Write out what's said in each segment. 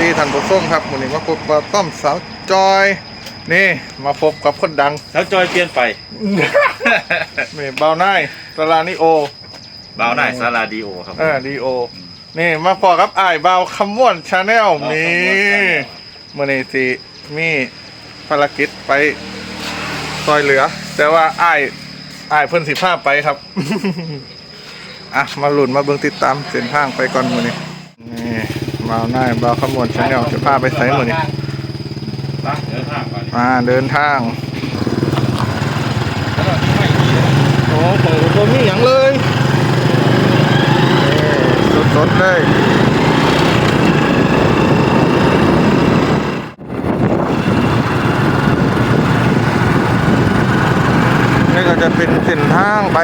ดีท่านผู้ชมครับวันนี้มาพบกับต้อมสาวจอย นี่มาพบกับคนดังแล้วจอยเปลี่ยนไปนี่เบาหน้ายสลานิโอ บ่าวหน่ายซาลาดีโอครับเออดีโอ นี่มาพอกับอ้ายเบาคำม่วนชาแนลบ่าวคำม่วนนี่ Channel มื่อนี้สิมีภารกิจไปซอยเหลือ แต่ว่าอ้ายอ้ายเพิ่นสิพาไปครับ อะมาหลุนมาเบิ่งติดตามเส้นทางไปก่อนมื้อนี้นี่เบาหน้ายเบาคำม่วนชาแนลจะพาไปไสมื้อนี้ไปเดินทางไปมาเดินทางโอ้โหตัวมีอย่างเลยนี่สดๆเลยนี่ก็จะเป็นเส้นทางไป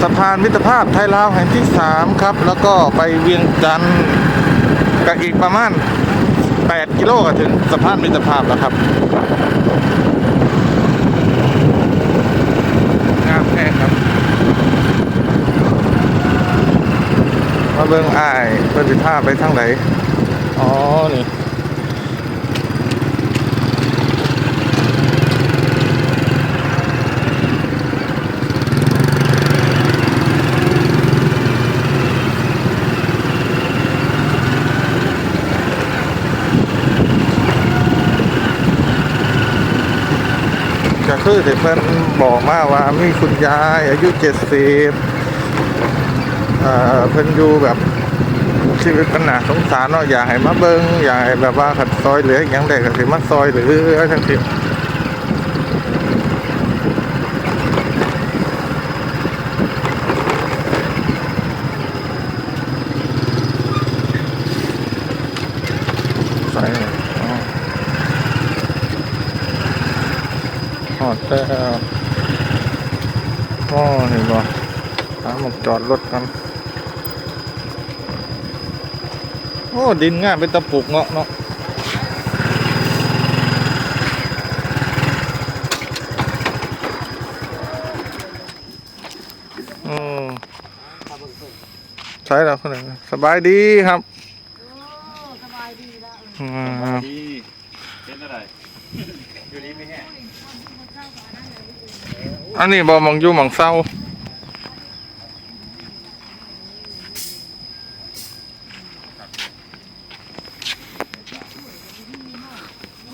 สะพานมิตรภาพไทยลาวแห่งที่ 3 ครับ แล้วก็ไปเวียงจันทร์ ก็อีกประมาณ 8 กิโลก็ถึงสะพานมิตรภาพแล้วครับงามแค่ครับ มาเบิ่งอ้ายเพิ่นสิภาไปทางไหนอ๋อ นี่ ก็คือที่เพิ่นบอกมาว่ามีคุณยายอายุเจ็ดสิบเพิ่นอยู่แบบชีวิตปัญหาสงสารเนาะอยากให้มาเบิงอยากให้แบบว่าขัดซอยเหลืออย่างใดก็สิมาซอยเหลือทั้งสิ้นใส่อ๋อ หอดแล้วอ๋อนี่บ่หาหมกจ อดรถกันโอ้ดินงามเป็นตะปุกเงาะเนาะอืมใช่แล้วคนหนึ่งสบายดีครับสบายดีแล้วอืสบายมดีเป็นอะไรอยู่ดีไม่แห้งอันนี้บ่มองอยู่หมองเศร้า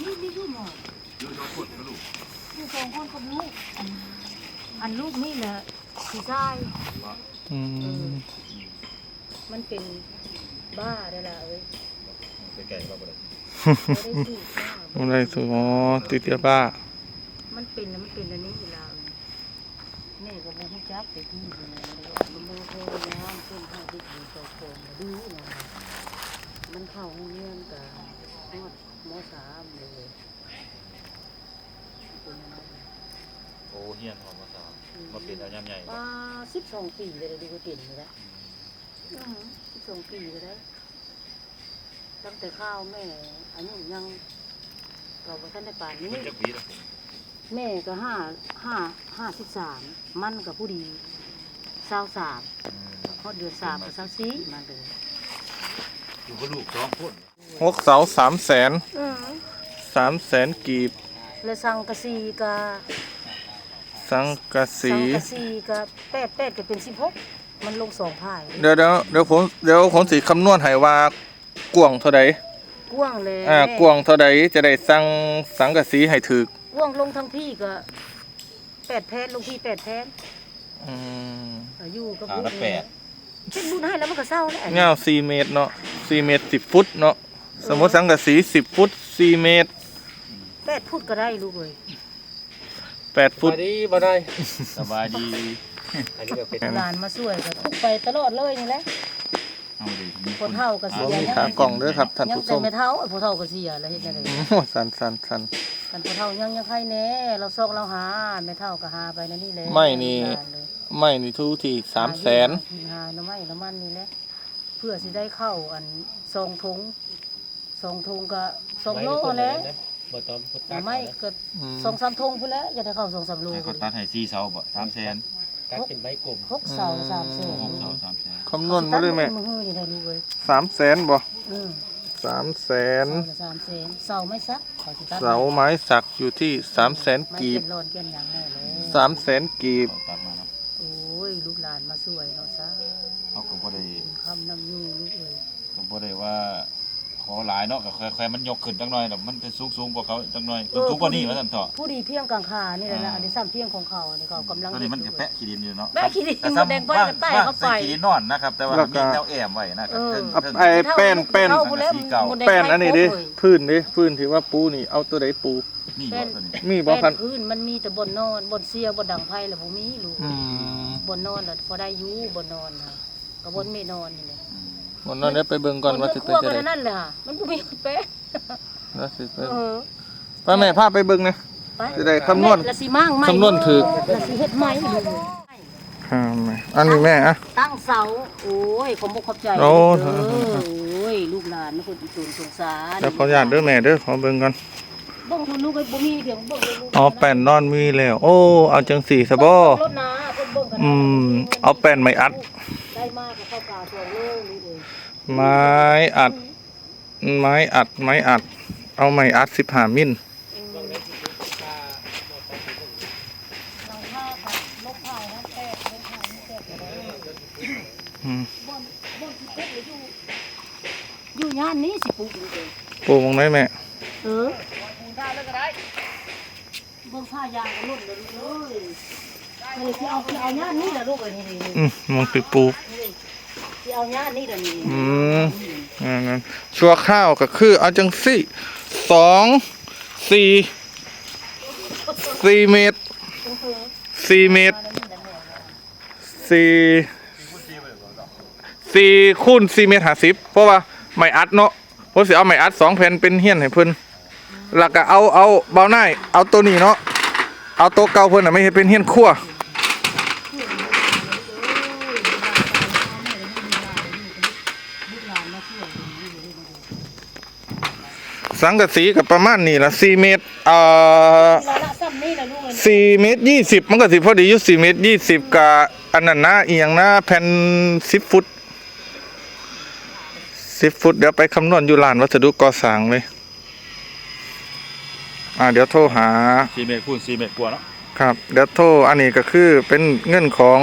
นี่นี่ลูกหมอ อยู่สองคนก็ลูก อยู่สองคนกับลูก อันลูกนี่แหละคือชาย อืม มันเป็นบ้าได้ละเอ้ย ไปไก่มาบ่ได้ ไม่ได้สูบบ้า อะไรสูอ๋อติดยาบ้า มันเป็นแล้วมันเป็นอันนี้อยู่แล้วแม่ก็บ่รู้จักไปที่อยู่ไหนเลยมันบ่พยายามเพิ่นหาที่อยู่เจ้าของดื้อนะมันเข้าโรงเรียนกับฮอดมสามเลยเป็นอะไรโอ้เฮียนหอมมาสามมาเป็นเอายำใหญ่ว่าสิบสองปีเลยดูก็เก่งเลยนะสิบสองปีเลยนะตั้งแต่ข้าวแม่อายุยัง เราไปท่านได้ป่านนี้ มันจะปีละผมแม่ก็ห้าห้าห้าสิบสามมันกับผู้ดีสาวสามอืมพอเดือนสามกับสาวสี่มาเลยอยู่กับลูกสองคนหกเสาสามแสนสามแสนกีบ แล้วสังกะสีกับสังกะสีสังกะสีกับแปดแปดก็เป็นสิบหกมันลงสองพาย เดี๋ยวเดี๋ยวเดี๋ยวผมเดี๋ยวผมสิคำนวณให้ว่ากวางเท่าใด กว้างเลยอ่ากวางเท่าใดจะได้สั่งสังกะสีให้ถึกกว้างลงทั้งพี่ก็แปดแพนลงพี่แปดแพนอืมอยู่กับหาบุญละแปด เช็ดบุญให้แล้วมันก็เศร้าแล้วเงาวสี่เมตรเนาะสี่เมตรสิบฟุตเนาะสมมติสังกะสีสิบฟุตสี่เมตร แปดพูดก็ได้ลูกเลยแปดฟุต ดีบ่ได้สบายดี อันนี้ก็เป็น หลานมาช่วยก็ทุกไปตลอดเลยนี่แหละ เอาดิมีคนเฒ่าก็เสียมียังขากล่องด้วยครับท่านยังผู้ชแต่มไม่เฒ่าไอ้ผู้เฒ่าก็เสียแล้วเฮ็ดจังได๋โอ้สันสันสัน กันผู้เฒ่ายังยังใครแน่เราซอกเราหาไม่เฒ่าก็หาไปนั่นนี่แหละไม่นี่ ไม่นี่ทุกที่สามแสนหาหน่อไม้น้ำมันนี่แหละเพื่อสิได้เข้าอันซองถุงซองถุงก็สองโลแล้วบ่ต้อมพุทหน่อไม้ก็สองสามถุงพุ่นแล้วจะได้เข้าสองสามโลให้เขาตัดให้สี่เสาบ่สามแสน ตัดเป็นใบกลมหกเสาสามแสนหกเสาสามแสนคำนวณมาเลยไหมมือนี่ได้ลูกเอ้ยสามแสนบ่อืมสามแสนเสาละสามแสนเสาไม่ซักเขาสิตัดเสาไม้สักอยู่ที่สามแสนไม่กีบเป็นโลนเกินอย่างแน่เลยสามแสนกีบตัดมาเนาะโอ้ยลูกหลานมาสวยเนาะซะเขาก็บ่ได้คุณคำน้ำยูลูกเอ้ยก็บ่ได้ว่าข อหลายเนาะก็ค่อยๆมันยกขึ้นจังหน่อยแต่มันเป็นสูงๆกว่าเขาจังหน่อยสูงกว่านี้ว่าซั่นเถาะผู้ดีเพียงกลางคานี่แหละนะอ่าอันนี้ซ้ำเพียงของเขาอันนี้เขากำลังตอนนี้มันก็แปะขี้ดินอยู่เนาะแปะขี้ดินแต่มันแดงซ้ำไปว่างกับใต้ว่างเข้าไปใส่ขี้ดินนอนนะครับ แต่ว่าแล้วก็มีแนวแอมไว้นะครับเออเทิงเอาเทิงไอ้แป้นแป้นเท่าผู้แล้วสีเก่าหมดดงแป้นอันนี้ดิไปครบเลยพื้นดิพื้นที่ว่าปูนี่เอาตัวใดปูนี่บ่ตัวนี้มีบ่คันแป้นพื้นมันมีแต่บนนอนบนเสียบนดังไพ่แล้วบ่มีลูกอืมบนนอนแล้วพอได้อยู่บนนอนค่ะก็บนไม่นอนนี่แหละอืม วันนั้นเดี๋ยวไปเบิ่งก่อนว่าสิเป็นครัจะวได้ก็นั่นแหละค่ะมันบ่มีแป้นว่าสิเป็นเออป้าแม่พาไปเบิ่งนะไปจะได้คำนวณละสิมั่งไหมคำนวณถูกละสิเฮ็ดไหมลูกครับแม่อันนี้แม่อะตั้งเสาโอ้ยผมบ่เข้าใจโอ้เด้อโอ้ยลูกหลานคนอีสนสงสารเดี๋ยวขออนุญาตเด้อแม่เด้อขอเบิ่งก่อนเบิ่งคนลูกไอ้บ่มีเพียงเบิ่งเลยลูกอ๋อแป้นนอนมีแล้ว โอ้เอาจังสี่ซะบ่รถนะเพิ่นเบิ่งกันอืมเอาแป้นไม้อัดได้มากก็เข้ากาตัวเด้อลูกเอ้ย ไม้อัด ไม้อัด ไม้อัด เอาไม้อัด15มิลหลังคากับลกเผานะแตกลกเผานี่แตกบ่ได้อืมบ่นบ่นสิปลูกอยู่อยู่ย่านนี้สิปลูกลูกเอ้ยปลูกตรงไหนแม่ เออได้แล้วก็ได้เบิ่งผ้ายางก็ลุ่นเลยลูกเอ้ยนี่สิเอาสิเอาย่านนี้ล่ะลูกเอ้ยนี่ๆๆอืมมองสิปลูก ที่เอาญาตินี่เดี๋ยวนี้ อืมอ่างั้นชั่วข้าวก็คือ เอาจังสี่สองสี่สี่เมตรสี่เมตรสี่สี่คูณสี่เมตรห้าสิบเพราะว่าไม่อัดเนาะเพราะสิเอาไม่อัดสองแผ่นเป็นเฮี้ยนให้เพิ่นแล้วก็เอาเอาเบาหน้ายเอาตัวนี้เนาะเอาตัวเก่าเพิ่นน่ะไม่เห็นเป็นเฮี้ยนขั้ว สังกะสีกับประมาณนี้ละสี่เมตรเอ่อละละซ้ำนี่ละลูกเอ้ยสี่เมตรยี่สิบมันก็สิพอดีอยู่สี่เมตรยี่สิบกับอันนั้นนะเอียงนะแผ่นสิบฟุตสิบฟุตเดี๋ยวไปคำนวณอยู่ลานวัสดุก่อสร้างเลยอ่าเดี๋ยวโทรหา4เมตรคูณ4เมตรกว่าเนาะครับเดี๋ยวโทรอันนี้ก็คือเป็นเงินของ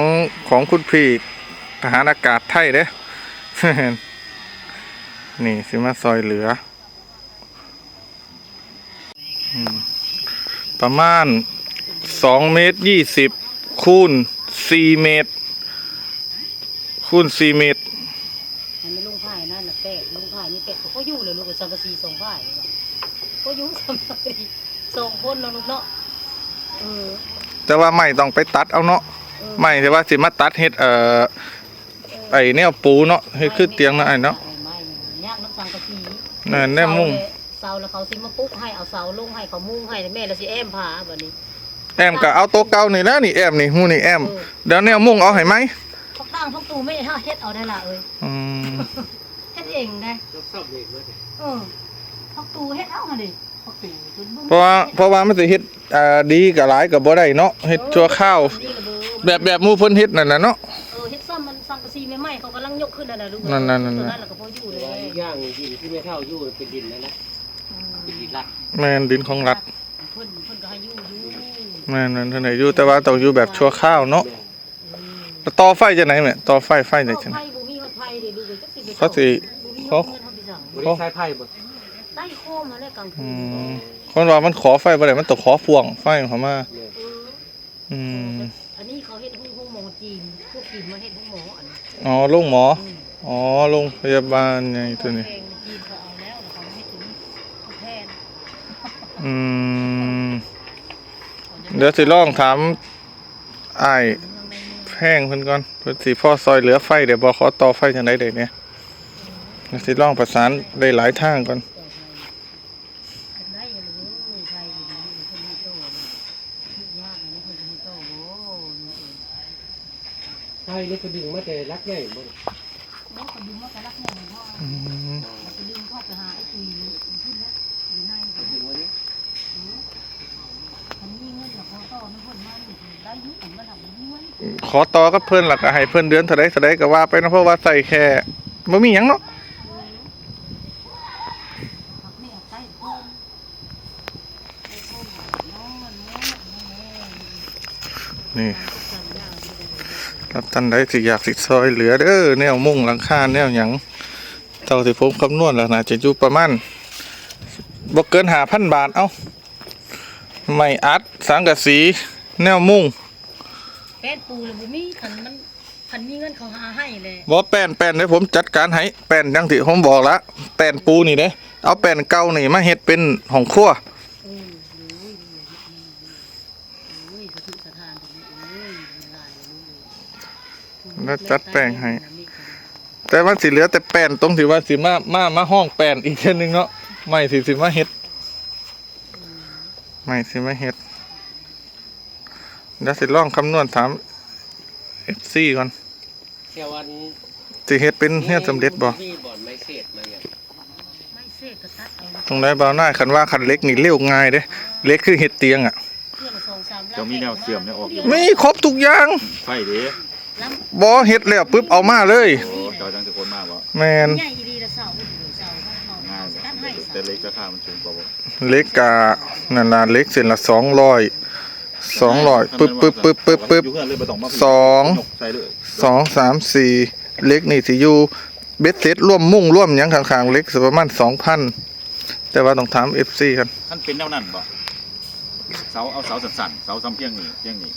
ของคุณพี่ทหารอากาศไทยเด้ นี่สิมาซอยเหลืออื ประมาณสองเมตรยี่สิบคูณสี่เมตร คูณสี่เมตรมันไม่ลงไผ่นั่นน่ะแปะลงไผ่นี่แปะก็อยู่เลยลูกเอ้ยสังกะสีสองไผ่เลยว่ะก็อยู่สังกะสีสองคนเนาะลูกเนาะเออแต่ว่าไม่ต้องไปตัดเอาเนาะเออไม่แต่ว่าสิมาตัดเฮ็ดเอ่อไอ้แนวปูเนาะเฮ็ดคือเตียงเนาะไอ้เนาะไม่ยากน้ำสังกะสีนั่นแนวมุ้งเสาแล้วเขาสิมาปุ๊กให้เอาเสาลงให้เขามุ้งให้แม่แล้วสิแอมผาบัดนี้ แอมก็เอาโต๊ะเก่านี่แล้วนี่แอมนี่ฮู้นี่แอมเดี๋ยวแนวมุ้งเอาให้ไหมพกตั้งพกตูไม่เฮาเฮ็ดเอาได้ล่ะเอ้ยอืมเฮ็ดเองได้ต้องซ่อมเองด้วยเออพกตูเฮ็ดเอาหั่นดิพกตูจนบึ้งเพราะว่าเพราะว่ามันสิเฮ็ดอ่าดีกับหลายก็บ่ได้เนาะเฮ็ดชั่วข้าว นี่ระเบิดแบบแบบหมู่เพิ่นเฮ็ดนั่นน่ะเนาะ เออเฮ็ดซ้ำมันสังกะสีใหม่ๆเขากำลังยกขึ้นนั่นน่ะลูกนั่นๆๆๆ ตัวนั้นแล้วก็พออยู่เลยย่างดินที่ไม่เท่าอยู่เป็นดินแล้วนะอืม เป็นดินรัดแม่นดินของรัฐเพิ่นเพิ่นก็ให้อยู่อยู่แม่นนั่นเท่าไหร่อยู่แต่ว่าต้องอยู่แบบชั่วข้าวเนาะอืมแล้วต่อไฟจะไหนแม่ต่อไฟไฟได้จังไผบ่มีฮอดไผเด้ลูกเอ้ยจักสิไปเขาสิบ่มีเขาเงินเฮาไปสั่งบริษัทไพ่บ่ใต้โคมมาแล้วกลางคือืนมคนว่ามันขอไฟบ่ได้มันต้องขอพ่วงไฟเข้ามาเอออืมอันนี้เขาเฮ็ดหุ้งหุ้งหมอจีนพวกจีนมาเฮ็ดหุ้งหมออันนี้อ๋อโรงหมอ อืมอ๋อโรงพยาบาลไงตัวนี้ แพงจีนเขาเอาแล้วแล้วเขาไม่ถึงแพง อืมเดี๋ยวสิลองถามอ้ายแพงเพิ่นก่อนเพิ่นสิพ่อซอยเหลือไฟเดี๋ยวบ่ขอต่อไฟจังได๋ได้เนี่ยเดี๋ยวสิลองประสานได้หลายทางก่อนได้ยังเลยไทยอยู่นี่เพิ่นให้โตยากอันนี้เพิ่นให้โตโอ้นี่เองไพ่นี่ก็ดึงมาแต่รักใหญ่บ่ ขอต่อกับเพื่อนหลักให้เพื่อนเดือนเท่าไรเทไรก็ว่าไปนะเพราะว่าใส่แค่ไม่มีอย่างเนาะนี่รับท่านใดสิอยากสิซอยเหลือเด้อแนวมุ่งหลังคาแนวอย่างเท่าที่ผมคำนวณแล้วนะจะอยู่ประมาณบ่เกินหาพันบาท เอ้าไม่อัดสังกะสี แนวมุ่ง ป้นปูเลยบ่มีคันมันคันมีเงินเขาหาให้เลยบ่แป้นแป้นเดี๋ยวผมจัดการให้แป้นดังที่ผมบอกละแป้นปูนี่เด้เอาแป้นเก่านี่มาเฮ็ดเป็นห้องครัวเออโอ้ยโอ้ยสะทุสะทานตรงนี้โอ้ยหลายเลยแล้วจัดแป้งให้ แต่ว่าสิเหลือแต่แป้นตรงที่ว่าสิมามามาห้องแป้นอีกเช่นนึงเนาะไม่สิสิมาเฮ็ดไม่สิมาเฮ็ด เดี๋ยวสิลองคำนวณถาม FC ก่อนแค่วันสิเฮ็ดเป็นเฮ็ดสำเร็จบ่มีบ่อนไม้เศษมาอย่างไม่เสกก็ตัดเอาตรงไหนเบาหน้าคันว่าคันเล็กนี่เร็วง่ายเด้เล็กคือเฮ็ดเตียงอะเครื่องสองสามล้านเจ้ามีแนวเสื่อมแนวออกอยู่ มีครบทุกอย่างไฟเด้ล้บ่เฮ็ดแล้วปึ๊บเอามาเลย โอ้เจ้าจังสิคนมากบ่แม่นำใหญ่ดีละเสาไม่ถึงเสาเขาง่ายตัดให้เสาแต่เล็กราคามันสูงกว่าบ่เล็กกะนั่นล่ะเล็กเส้นละ200 200ปึ๊บปึ๊บ ปึ๊บปึ๊บปึ๊บอยู่เฮือนเลยบ่ต้องมาสองยกใส่เลยสองสามสี่เล็กนี่สิอยู่เบ็ดเซ็ตร่วมมุ่งร่วมหยังข้างๆเล็กสิประมาณสองพันแต่ว่าต้องถามเอฟซีครับท่านเป็นแนวนั้นบ่เสาเอาเสาสั่นๆเสาซ้ำเพียงนี่เพียงนี่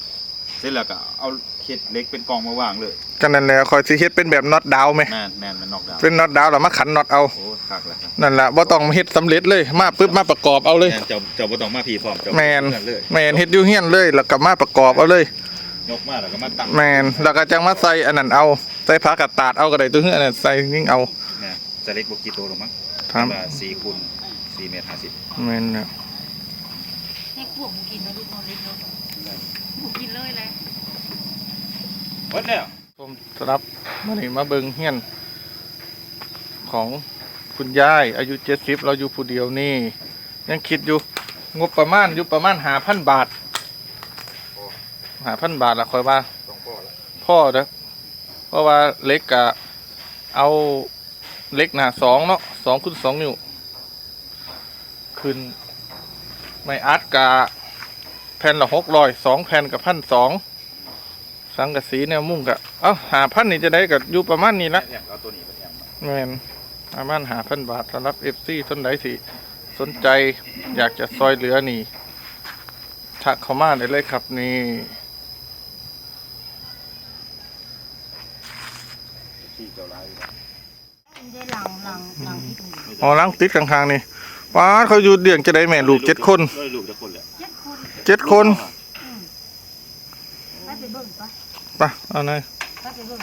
เสร็จแล้วก็เอาเข็ดเล็กเป็นกองมาวางเลยกันนั่นแหละคอยสิเฮ็ดเป็นแบบน็อตดาวไหมแม่นแม่นมันนอกดาวเป็นน็อตดาวแล้วมาขันน็อตเอาโอ้คักแล้วครับนั่นแหละบ่ต้องมาเฮ็ดสำเร็จเลยมาปึ๊บมาประกอบเอาเลยแม่นเจ้าเจ้าบ่ต้องมาพีพร้อมเจ้าแมนเฮือเลย แมนเฮ็ดอยู่เฮียนเลยแล้วก็มาประกอบเอาเลย ยกมาแล้วก็มาตั้งแมนแล้วก็จังมาใส่อันนั้นเอาใส่ผ้ากระตาดเอาก็ได้ตัวเฮือนนนใส่ยิ่งเอาแม่นจะเล็กบ่กี่โตหรอกมั้งถามว่า4คูณ4เมตร50แมนเนี่ยให้พวกบุกินนะลูกนอนเล็กเนาะบุกินเลยเลย หมดแล้วผมสำหรับมื้อนี้มาเบิงเฮียน ของคุณยายอายุ70เราอยู่ผู้เดียวนี่ ยังคิดอยู่งบประมาณอยู่ประมาณ5,000บาท5,000บาทละค่อยว่าพ่อล้วพ่อเด้อเพราะว่าเล็กกะเอาเล็กหนาสองเนาะสองขึ้นสองนิ้วขึ้นไม่อัดกะแผ่นละหกร้อยสองแผ่นกับพันสอง สังกะสีแนวมุ่งกะเอ้าหาพันนี่จะได้กับอยู่ประมาณนี้ละเนี่ยเอาตัวนี้ไปแอมแมนประมาณหาพันบาทสำหรับเอฟซีทนใดที่สนใจอยากจะซอยเหลือนี่ทักเข้ามาได้เลยครับนี่ที่เจ้าร้ายอยู่ได้หลังหลังหลังที่ตรงนี้อ๋อล้างติดข้างๆนี่ป้าดเขาอยู่เดี่ยงจะได้แม่ลูกเจ็ดคน ลูกเจ็ดคนแหละเจ็ดคนเจ็ดคนไปไปเบิ่งไปไปเอาหน่อยไปไปเบิ่ง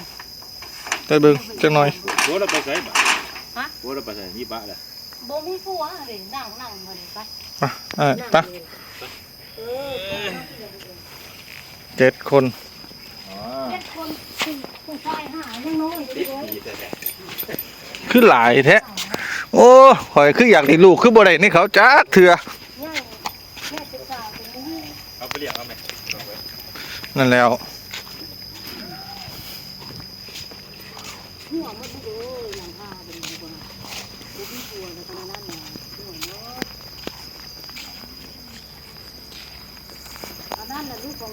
ไปเบิ่งจังหน่อยหัวเราไปใส่บ่ฮะหัวเราไปใส่นี่บ้าเลยบ่มีผัวเลยนั่งนั่งมาเลยไปไปเอ่าไปเออเจ็ดคนอ๋อเจ็ดคนผู้ผู้ชายหายังน้อยอยู่เลยดีแต่แต่คือหลายแท้โอ้ข่อยคืออยากได้ลูกคือบ่ได้นี่เขาจักเถื่อง่ายแค่ศึกษาเป็นนี้เอาไปเลี้ยงเอาไหมนั่นแล้วหัวมันดูอย่างห้าเป็นดีกว่าบ่มีผัวแล้วตอนนั้นน่ะหัวเนาะอันนั้นน่ะลูกของ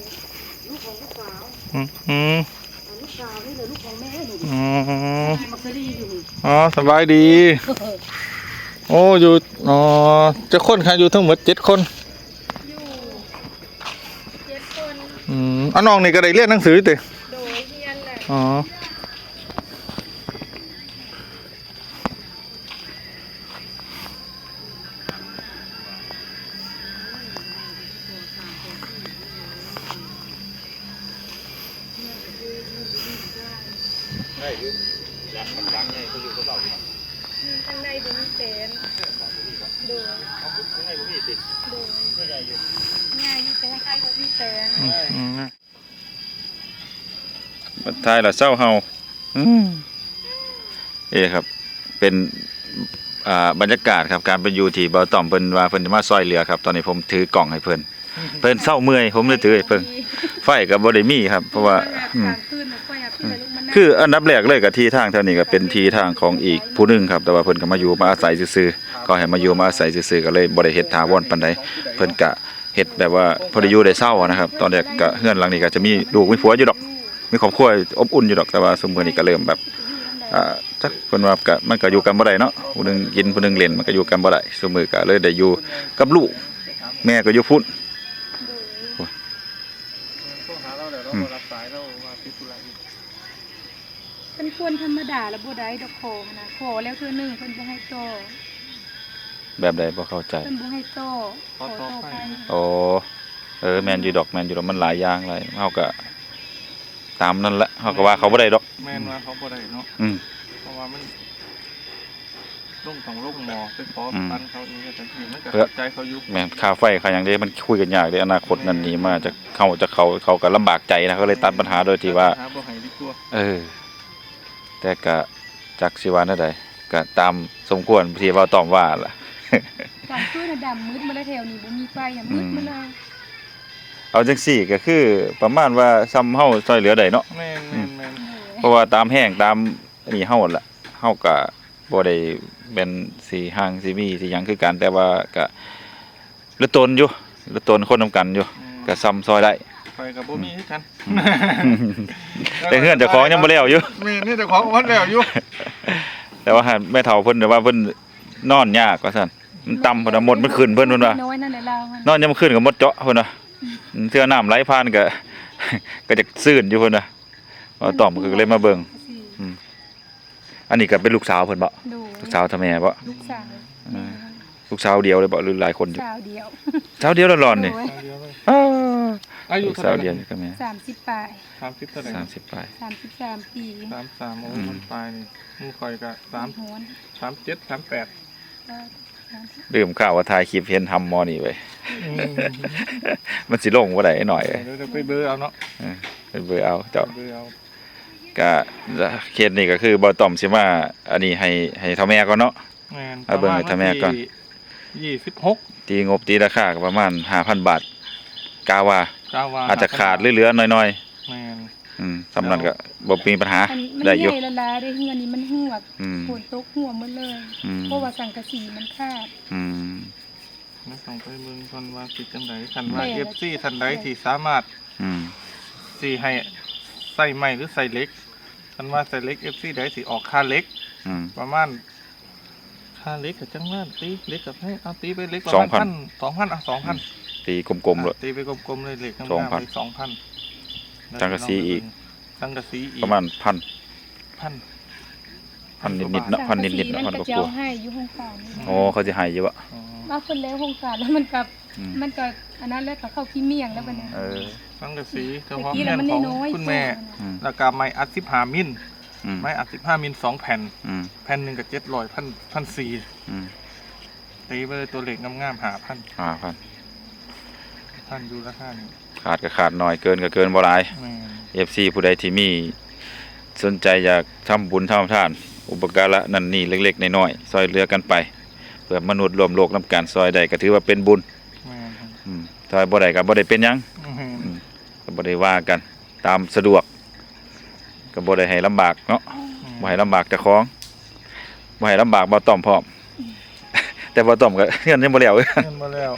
ลูกของลูกสาว อืมอืมอันลูกสาวนี่เลยลูกของแม่หนูอืมมักจะดีอยู่นี่อ๋อสบายดี โอ้อยู่อ๋อจะคนค่ะอยู่ทั้งหมดเจ็ดคนอยู่เจ็ดคนอืมเอาน้องนี่ก็ได้เรียนหนังสือติโดยเรียนแหละอ๋อ ข้างในดูมีเป็นดยเขาพูดให้พวกพี่ติดโดยไม่ใหญ่อยู่ง่ายอยู่แต่ข้างในดูมีเป็นอืมอืมบัดทายละเศร้าเฮาเอ้ครับ เป็นบรรยากาศครับการเป็นอยู่ที่เบาต่อมเพิ่นว่าเพิ่นจะมาซอยเรือครับ ตอนนี้ผมถือกล่องให้เพิ่นเพิ่นเศร้าเมื่อยผมเลยถือให้เพิ่นไฟก็บ่ได้มีครับ เพราะว่าอืม คืออันดับแรกเลยกับที่ทางเท่านี้ก็เป็นที่ทางของอีกผู้หนึงครับ แต่ว่าเพิ่นก็มาอยู่มาอาศัยซื่อๆก็ให้มาอยู่มาอาศัยซื่อๆก็เลยบ่ได้เฮ็ดถาวรปานใดเพิ่นก็เฮ็ดแบบว่าพอได้อยู่ได้เศร้านะครับ ตอนแรกก็เฮือนหลังนี้ก็จะมีลูกมีผัวอยู่ดอก มีครอบครัวอบอุ่นอยู่ดอกแต่ว่าสมมือนี้ก็เริ่มแบบอ่าจักเพิ่นว่าก็มันก็อยู่กันบ่ได้เนาะผู้หนึงกินผู้หนึงเล่นมันก็อยู่กันบ่ได้สมมือก็เลยได้อยู่กับลูกแม่ก็อยู่พุ่น คนธรรมดาแล้วบ่ได้ดอกขอนะขอแล้วเทื่อหนึงเพิ่นบ่ให้โตอแบบใดบ่เข้าใจ เพิ่นบ่ให้โตอขอโตอไปโอ้เออแม่นอยู่ดอกแม่นอยู่ดอกมันหลายอย่างหลายเฮาก็ตามนั่นแหละเฮาก็ว่าเขาบ่ได้ดอก แม่นว่าเขาบ่ได้เนาะอืม เพราะว่ามันลงของลงหมอไปขออืมปันเขาอีกแต่ทีมันก็เพื่อ เข้าใจเขาอยู่แม่นค่าไฟค่าหยังเด้มันคุยกันยากเด้อนาคตนั่นนี่มาจะเข้าจะเขาเขาก็ลำบากใจนะเขาเลยตัดปัญหาโดยที่ว่าหบ่ให้ดีกว่าเออ แต่ก็จักสิว่าแนวใดก็ตามสมควรที่เว้าตอมว่าล่ะกลางคืนน่ะดำมืดมาแล้วแถวนี้บ่มีไฟอะมืดมาเลยเอาจังซี่ก็คือประมาณว่าซ้ำเฮาช่วยเหลือได้เนาะแม่นแม่นแม่นเพราะว่าตามแห้งตามนี่เฮาหั่นล่ะเฮาก็บ่ได้เป็นสีห้างสีมีสีหยังคือกันแต่ว่าก็เหลือตนอยู่เหลือตนคนนํกันอยู่ก็ซ้ำซอยได้ ไปกับบ่มีคือกัน แต่เฮือนเจ้าของยังบ่แล้วอยู่ แม่นี่เจ้าของวัดแล้วอยู่แต่ว่าหันแม่เฒ่าเพิ่นแต่ว่าเพิ่นนอนยากว่าซั่นมันต่ำเพิ่นน่ะหมดมันขึ้นเพิ่นเพิ่นว่าน้อยนั่นแหละเรามันนอนยามมื้อคืนก็หมดเจาะเพิ่นว่าเทื่อน้ำไหลผ่านก็ ก็จะซื่นอยู่เพิ่นว่าว่าต่อมก็เลยมาเบิ่งอันนี้ก็เป็นลูกสาวเพิ่นบ่ดูลูกสาวทำแม่บ่ลูกสาวเออลูกสาวเดียวเลยบ่หรือหลายคนอยู่สาวเดียวสาวเดียวร้อนๆนี่โอ้ยเอาเดียวเลย อ้าอายุลูกเท่าสาวไหร่เดียวนี่ก็แม่30ปลาย30เท่าไหร่30ปลาย33ปีสามสามโอ้อืมมันปลายนี่มึงคอยก็สามโหนสามเจ็ดสามแปดก็ลืมข่าวว่าถ่ายคลิปเห็นทำหมอนี่ไว้ มันสิลงบ่ได้หน่อยเดี๋ยวเดี๋ยวไปเบอร์เอาเนาะเป็นเบอร์เอาเจ้าเบอร์เอาก็เคสนี้ก็คือบ่ต้อมสิมาอันนี้ให้ให้เท่าแม่ก่อนเนาะ แม่นเอาเบิ่งให้ทำแม่ก่อน ยี่สิบหกตีงบตีราคาก็ประมาณ5,000บาทกาว่า กาวาอาจจะขาดหรือเหลือน้อยแม่นๆอืมสำนั้นก็บ่มีปัญหาอันมันได้อยู่ใหญ่ละลาได้เฮือนนี้มันหัวอืม ฝนตกหัวหมดเลย อืมเพราะว่าสังกะสีมันขาด อืม ไม่ต้องไปเบิ่งคนว่าคิดจังไดคันว่า แม่เอฟซีทันใดที่สามารถอืม สิให้ใส่ไม้หรือใส่เหล็กคันว่าใส่เหล็กเอฟซีใดสิออกค่าเหล็ก อืม ประมาณค่าเหล็กกับจังว่าตีเหล็กกับให้เอาตีไปเหล็กประสอมางณพันพันสองพันอะสองพัน ตีกลมๆเลย ตีไปกลมๆเลยเหล็กสองพันสองพันสังกะสีอีกสังกะสีอีกประมาณพันพันพันนิดๆเนาะพันนิดๆเนาะสัพังนกะกสีว่ามันก็เจ้าให้อยู่ห้องกลางๆโอ้เขาสิให้อยู่บ่อ๋อมาคนแล้วห้องกลางแล้วมันกับอืมมันก็อันนั้นแล้วก็เข้าขี้เมี่ยงแล้วบัดนี้เออสังกะสีเฉตะพาะกี้เงิแล้วนมันของน้อยๆคุณแม่อืมแล้วก็ไม้อัดสิบห้ามิลอืมไม้อัดสิบห้ามิลสองแผ่นอืมแผ่นหนึ่งกับเจ็ดร้อยพันพันสี่อืมตีไปเลยตัวเหล็กงามๆหาพันอ่าพัน พันอยู่ราคานี่ขาดก็ขาดน้อยเกินก็เกินบ่หลาย แม่น FC ผู้ใดที่มี สนใจอยากทำบุญทำทาน อุปการะนั่นนี่เล็กๆน้อยๆซอยเหลือกันไป เพื่อมนุษย์รวมโลกนํการซอยใดก็ถือว่าเป็นบุญแม่นครับอืมซอยบ่ได้ก็บ่ได้เป็นหยัง แม่นก็บ่ได้ว่ากันตามสะดวกก็บ่ได้ให้ลำบากเนาะบ่ให้ลำบากเจ้าของบ่ให้ลำบากบ่ต้อมพร้อม แต่บ่ต้อมก็เงินยังบ่แล้วเงินมาแล้ว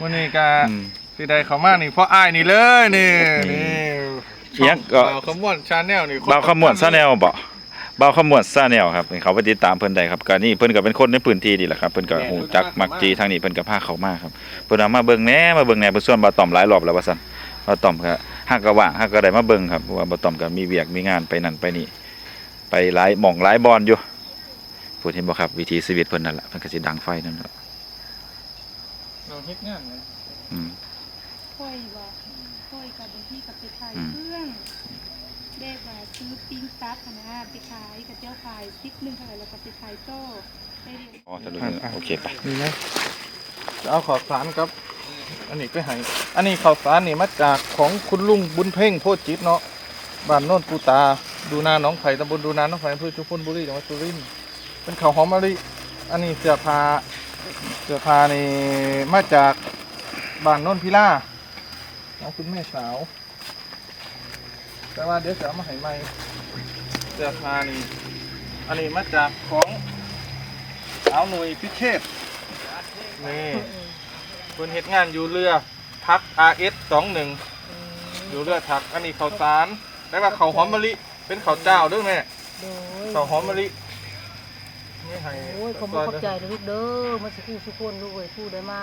วันนี้ก็อืม สิได้เขามานี่เพราะอ้ายนี่เลยนี่นี่นี่เอียงก็บ่าวขมวนชาแนลนี่บ่าวขมวดซาแนลบ่บ่าวขมวดซาแนลครับเขาไปติดตามเพิ่นได้ครับก็นี่เพิ่นก็เป็นคนในพื้นที่นี่แหละครับเพิ่นก็ฮู้จักมักจีทางนี้เพิ่นก็พาเขามาครับเพิ่นเอามาเบิ่งแหน่มาเบิ่งแหน่เพิ่นส่วนบ่าวต้อมหลายรอบแล้วว่าซั่นบ่าวต้อมก็ฮักก็ว่างฮักก็ได้มาเบิ่งครับเพราะว่าบ่าวต้อมก็มีเวียกมีงานไปนั่นไปนี่ ไปหลายหม่องหลายบอนอยู่พูดเห็นบ่ครับวิถีชีวิตเพิ่นนั่นแหละเพิ่นก็สิดังไฟนั่นแหละเราเฮ็ดงานเลย อืมค่ อยว่าค่อยกับบางที่กับไปขายอืมเครื่องเด็กว่าซื้อปิ้งตับอะนะไปขายกับเจ้าขายซิปหนึงเท่าไหร่แล้วก็ไปขายโต้ได้เรียนอ๋อจะรู้โอเคไปนี่นะจะเอาข้าวสารครับ อันนี้ไปให้อันนี้ข้าวสารนี่มาจากของคุณลุงบุญเพ่งโพธิจิตเนาะบ้านโน่นปูตา ดูนาหน้องไผ่ตำบลดูนาหน้องไผ่อำเภอชุมพลบุรีจังหวัดสุรินทร์เป็นข้าวหอมมะลิอันนี้เสื้อผ้าเสื้อผ้านี่มาจากบ้านโน่นพิล่า ของคุณแม่สาว แต่ว่าเดี๋ยวจะเอามาให้ใหม่เสื้อผ้านี่ อันนี้มาจากของสาวหน่วยพิเชษนี่เพิ่นเฮ็ดงานอยู่เรือพัก RS 21อยู่เลือดทัก อันนี้ข้าวสารแล้วก็ข้าวหอมมะลิ เป็นข้าวเจ้าด้วยแม่โดยข้าวหอมมะลิไม่ให้โอ้ยขอบคุณขอบใจเลยลูกเด้อมาสักครู่ทุกคนลูกเอ้ยผู้ได้มา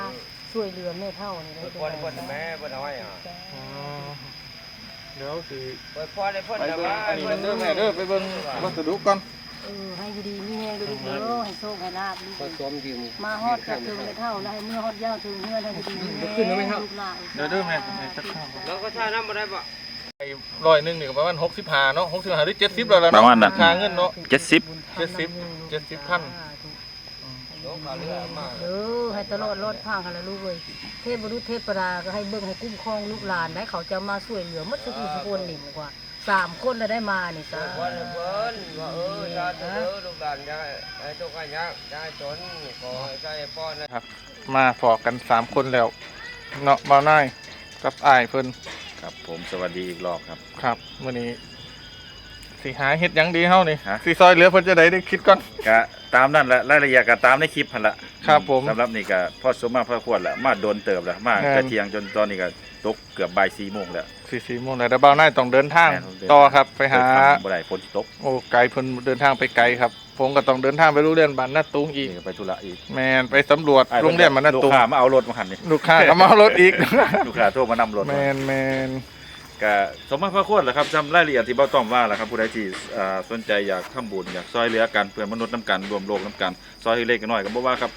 ช่วยเหลือแม่เท่านี่ได้พ่อได้พ่อแม่พ่อน้อยอะอ๋อเดี๋ยวสิพ่อได้พ่อไปได้เบิ่งว่าอันนี้เด้อแม่เด้อไปเบิ่งวัสดุก่อนเออให้อยู่ดีมีแรงลูกเด้อให้โชคให้ลาบลูกผสมทีมมาฮอดจากถึงแม่เท่าแล้วให้เมื่อฮอดยาวถึงเมื่อให้อยู่ดีมีแรงลูกหลานเดี๋ยวเด้อแม่ให้จักข้าวก่อนแล้วก็ชาน้ำมาได้ปะไอ้ร้อยหนึงนี่ก็ประมาณ65เนาะ65หรือ70แล้วล่ะประมาณนั้นค่าเงินเนาะเจ็ดสิบเจ็ดสิบเจ็ดสิบพันย กมาเรือมาเออให้ตลอดรอดพังกันละลูกเอ้ยเทพบุรุษเทพประดาก็ให้เบิ่งให้คุ้มครองลูกหลานได้เขาจะมาช่วยเหลือหมัดสุขทุกคนนี่กว่าสามคนแล้วได้มานี่ซะพ่อได้เพิ่นว่าเออชาตัวเออลูกหลานได้ไอ้ตัวกันยักได้จนขอให้ใจป้อนมาพอกันสามคนแล้วเนาะบ่าวนายกับอ้ายเพิ่นครับผมสวัสดีอีกรอบครับ ครับมื้อนี้ สิหาเฮ็ดหยังดีเฮานี่ฮะ สิซอยเหลือเพิ่นจะได้ได้คิดก่อน ก็ตามนั่นแหละรายละเอียดก็ตามในคลิปพันละครับผมสำหรับนี่ก็พ่อสมมาพ่อควรละมาโดนเติบละมาแม่น กระเทียงจนตอนนี้ก็ตกเกือบบ่ายสี่โมงแล้ว สี่สี่โมงแล้วแต่บ่าวนายต้องเดินทางแม่นผมเดิน ต่อครับไปหาเดินทงบ่ได้ฝนสิตกโอ้ไกลเพิ่นเดินทางไปไกลครับ ผมก็ต้องเดินทางไปโรงเรียนบ้านนาตุงอีกนี่ก็ไปธุระอีกแมนไปสำรวจโรงเรียนบ้านนาลูกตุงค้ามาเอารถมาหันนี่ลูกค้าก็มาเอารถอีก ลูกค้าโทรมานำรถแมมานแมน ก็สมมาพระโคตรแหละครับจำรายละเอียดที่เบ้าต้อมว่าแหละครับผู้ใดที่อ่าสนใจอยากทำบุญอยากซอยเหลือกันเพื่อนมนุษย์น้ำกันรวมโลกน้ำกันซอยเล็กน้อยก็บ่ว่าครับ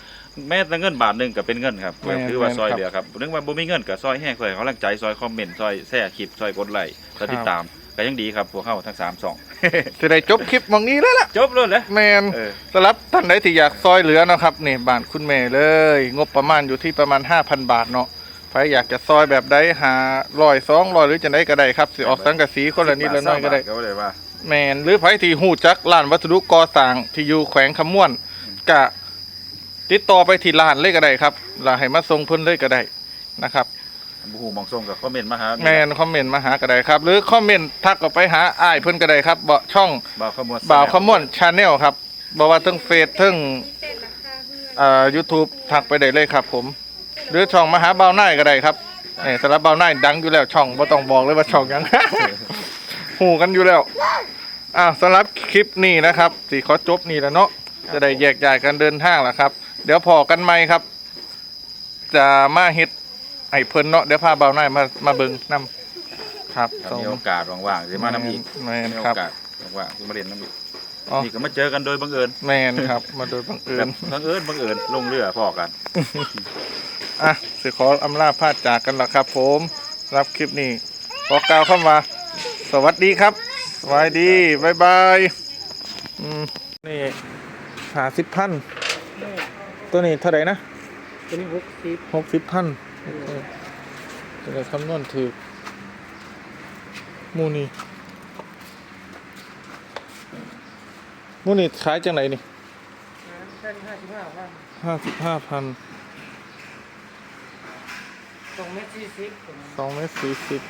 แม้แต่เงินบาทหนึงก็เป็นเงินครับก็คือว่าซอยเหลือครับนึกว่าบ่มีเงินก็ซอยแห้งซอยเขากำลังใจซอยคอมเมนต์ซอยแชร์คลิปซอยกดไลค์ซอยติดตามก็ยังดีครับพวกเขาทั้ง3 2สิได้จบคลิปหมองนี้แล้วล่ะจบเลยเลยแมนเออ สำหรับท่านใดที่อยากซอยเหลือเนาะครับนี่บ้านคุณแม่เลย งบประมาณอยู่ที่ประมาณ 5,000 บาทเนาะใค รอยากจะซอยแบบใดหาร้อยสองร้อยหรือจะได้ก็ได้ครับสิออกสังกะสีคนละนิดละหน้อยก็ได้ ก็เลยว่าแมนหรือไผที่หูจักร้านวัสดุก่อสร้างที่อยู่แขวงคำม่วนกะติดต่อไปที่ร้านเลยก็ได้ครับแล้วให้มาส่งเพิ่นเลยก็ได้นะครับ บูฮูมองส่งกับคอมเมนต์มาหาแมนคอมเมนต์มาหาก็ได้ครับ หรือคอมเมนต์ทักก็ไปหาอ้ายเพิ่นก็ได้ครับเบาะช่องบ่าวขมวดบ่าวคำม่วนชาแนลครับบอกว่าทั้งเฟซทั้งมีเต้นราคาเพื่อนอ่า YouTube ทักไปได้เลยครับผม หรือช่องมหาบ่าวน่ายก็ได้ครับนี่สำหรับบ่าวน่ายดังอยู่แล้วช่องบ่ต้องบอกเลยว่าช่องหยัง หูกันอยู่แล้วอ่าสำหรับคลิปนี้นะครับสิขอจบนี่แล้วเนาะจะได้แยกย้ายกันเดินทางแล้วครับ เดี๋ยวพอกันใหม่ครับ จะมาเฮ็ดไอ้เพิ่นเนาะเดี๋ยวพาบ่าวน่ายมามาเบิ่งนํครับถ้ามีโอกาสว่างๆสิมาน้ำอีกแม่นมีคโอรับ กาสว่างๆสิมาเรียนน้ำอีก อ๋อ นี่ก็มาเจอกันโดยบังเอิญแม่นครับ มาโดยบังเอิแบญบบังเอิญบังเอิญลงเรือพอกันอะสิขออำลาพาจากกันละครับ ผม รับคลิปนี้ขอกล่าวเข้ามา สวัสดีครับสวัสดีบายบายอืมนี่หาสิบพันตัวนี้เท่าไหร่นะเป็นหกสิบหกสิบพันโอเคจะได้คำนวณถือหมูนี่ หมูนี่ขายจังไหนนี่เส้นห้าสิบห้าพันห้าสิบห้าพันสองเมตรสี่สิบสองเมตรสี่สิบ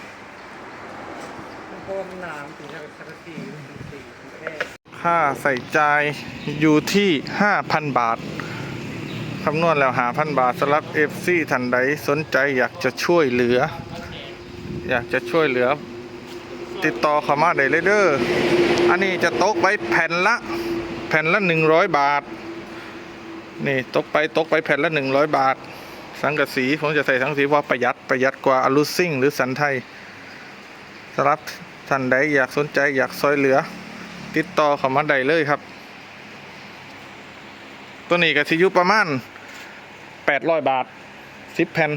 โคมหนามถึงจะสักสี่สี่แค่ค่าใส่ใจายอยู่ที่5,000บาทคำนวณแล้วหาพันบาทสำหรับ FC ท่านใดสนใจอยากจะช่วยเหลือ อยากจะช่วยเหลือ ติดต่อเข้ามาได้เลยเด้อ อันนี้จะตกไปแผ่นละ แผ่นละ100บาท นี่ตกไปตกไปแผ่นละ100บาท สังกะสีผมจะใส่สังกะสีเพราะประหยัดประหยัดกว่าอลูซิ่งหรือสันไทยสำหรับท่านใดอยากสนใจอยากซอยเหลือ ติดต่อเขามาได้เลยครับ ตัวนี้ก็สิยู่ประมาณ800บาท10แผ่น